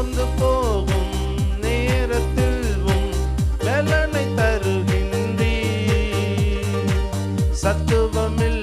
சோர்ந்து போகும் நேரத்தில் உம் பலனை தருகின்றீ சத்துவமில்லை